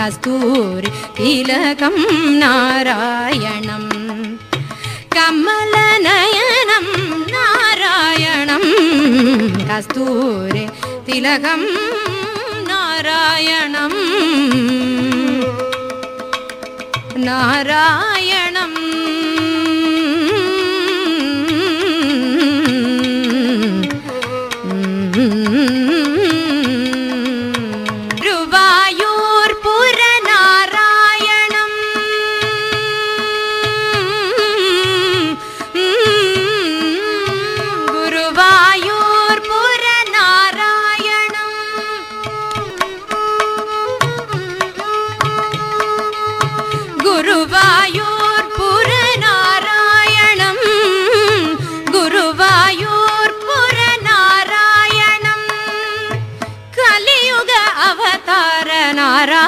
കസ്തൂരി തിലകം നാരായണം. കമലനയനം നാരായണം. കസ്തൂരി തിലകം നാരായണം. നാരായണം. ഗുരുവായൂർ அவதார நாரா